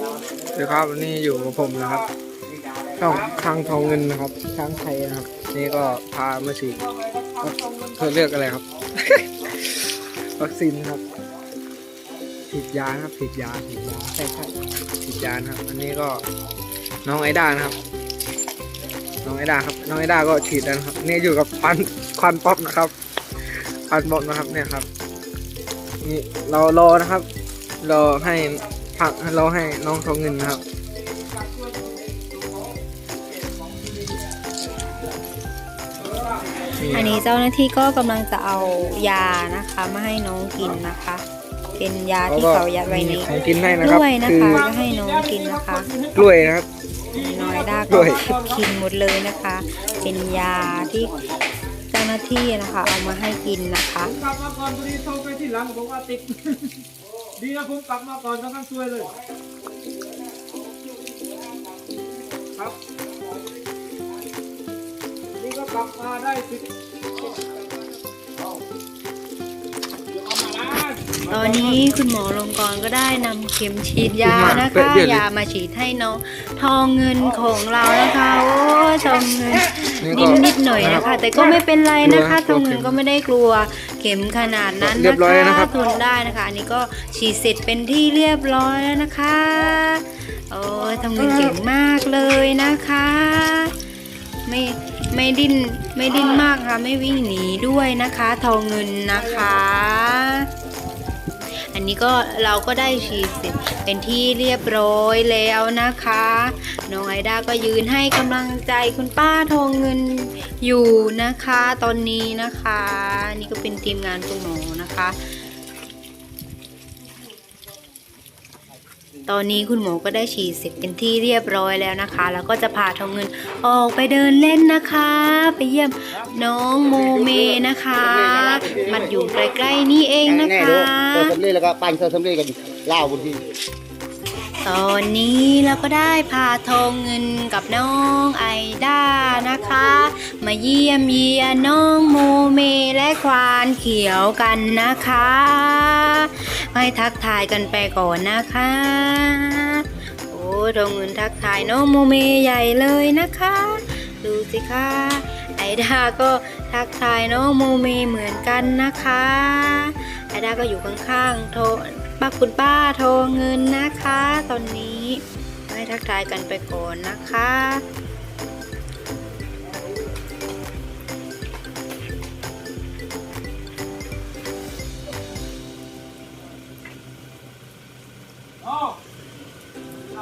สวัสดีครับวันนี้อยู่กับผมนะครับช่องทางทองเงินนะครับช้างไทยนะครับ นี่ก็พามาฉีดเธอเลือกอะไรครับ วัคซีนครับฉีดยาครับฉีดยาฉีดยาใช่ใช่ฉีดยานะครับ อันนี้ก็น้องไอด้านะครับ น้องไอด้าครับ น้องไอด้าก็ฉีดแล้วนะครับ นี่อยู่กับปันควันป๊อปนะครับควันป๊อปนะครับเนี่ยครับ นี่เรารอนะครับ รอให้ พักเราให้น้องทองเงินนะครับ อันนี้เจ้าหน้าที่ก็กำลังจะเอายานะคะมาให้น้องกินนะคะ เป็นยาที่เขายัดไว้ในมีของกินให้นะครับด้วยนะคือคะก็ให้น้องกินนะคะกล้วยนะครับ น้อยด้าด้ก็วยกินหมดเลยนะคะ เป็นยาที่เจ้าหน้าที่นะคะ เอามาให้กินนะคะผมกลับมาก่อนพอดีโทรไปที่หลังบอกว่าติด ดีนะผมกลับมาก่อนทั้งซวยเลย ครับ นี่ก็กลับมาได้สิบ ตอนนี้คุณหมอลงกรณ์ก็ได้นำเข็มฉีดยานะเป๊ะคะเดียวเลยยามาฉีดให้น้องทองเงินของเรานะคะโอ้ทองเงินนี่นิก็ดนิดหน่อยนะคะ แต่ก็ไม่เป็นไรนะคะกลัทวงเงินก็ไม่ได้กลัวเข็มขนาดนั้นเรียบร้อยแล้วนะครับทนได้นะคะ อันนี้ก็ฉีดเสร็จเป็นที่เรียบร้อยแล้วนะคะโอ้ยทงเงินเก่งมากเลยนะคะ ไม่ไม่ดิ้นไม่ดิ้นมากค่ะ ไม่วิ่งหนีด้วยนะคะ ทองเงินนะคะ อันนี้ก็เราก็ได้ฉีดเสร็จเป็นที่เรียบร้อยแล้วนะคะน้องไอด้าก็ยืนให้กำลังใจคุณป้าทองเงินอยู่นะคะ ตอนนี้นะคะ นี่ก็เป็นทีมงานคุณหมอนะคะ ตอนนี้คุณหมอก็ได้ฉีดเสร็จเป็นที่เรียบร้อยแล้วนะคะ แล้วก็จะพาทองเงินออกไปเดินเล่นนะคะ ไปเยี่ยมน้องโมเมนะคะ มันอยู่ใกล้ๆนี่เองนะแน่คะดูเธอสำเร็จแล้วก็ปั้นเธอสำเร็จกันเล่าบนที่ตอนนี้เราก็ได้พาทองเงินกับน้องไอด้านะคะ มาเยี่ยมเยียนน้องโมเมและควานเขียวกันนะคะ ให้ทักทายกันไปก่อนนะคะ โอ้ทองเงินทักทายน้องโมเมใหญ่เลยนะคะ ดูสิคะไอดาก็ทักทายน้องโมเมเหมือนกันนะคะไอดาก็อยู่ข้างๆโทป้าคุณป้าโทรเงินนะคะ ตอนนี้ให้ทักทายกันไปก่อนนะคะ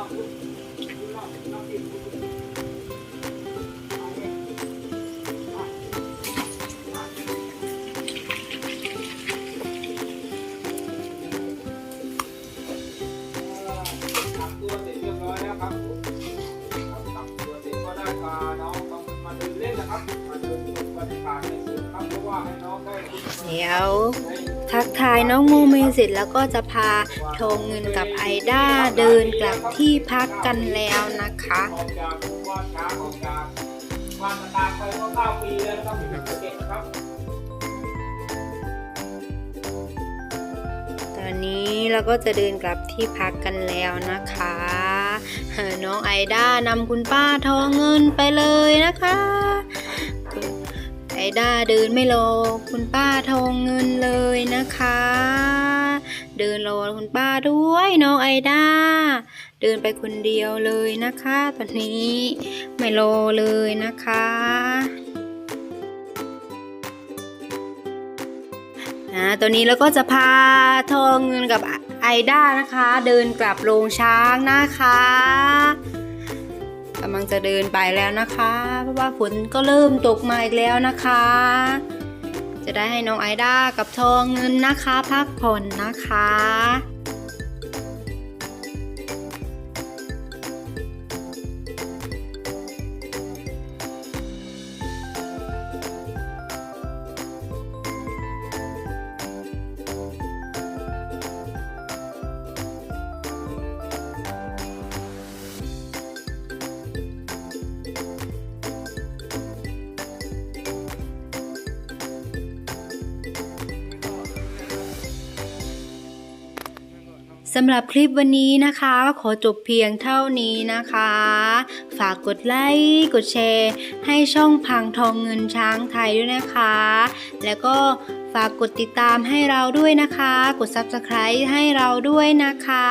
รรยากาศในสว ทักทายน้องโมเมเสร็จแล้วก็จะพาโทรเงินกับไอด้าเดินกลับที่พักกันแล้วนะคะออกจากบ้านช้างออกจากบ้านตาไปก็เก้าปีแล้วนะครับเด็กครับตอนนี้เราก็จะเดินกลับที่พักกันแล้วนะคะ น้องไอด้านำคุณป้าทองเงินไปเลยนะคะ ด้าเดินไม่รอคุณป้าทองเงินเลยนะคะ เดินรอคุณป้าด้วยน้องไอด้าเดินไปคนเดียวเลยนะคะ ตอนนี้ไม่รอเลยนะคะนะตอนนี้เราก็จะพาทองเงินกับไอด้านะคะ เดินกลับโรงช้างนะคะำลังจะเดินไปแล้วนะคะ เพราะว่าฝนก็เริ่มตกมาอีกแล้วนะคะ จะได้ให้น้องไอด้ากับทองเงินนะคะ พักผ่อนนะคะ สำหรับคลิปวันนี้นะคะ ขอจบเพียงเท่านี้นะคะ ฝากกดไลค์กดแชร์ ให้ช่องพังทองเงินช้างไทยด้วยนะคะ แล้วก็ฝากกดติดตามให้เราด้วยนะคะ กด Subscribe ให้เราด้วยนะคะ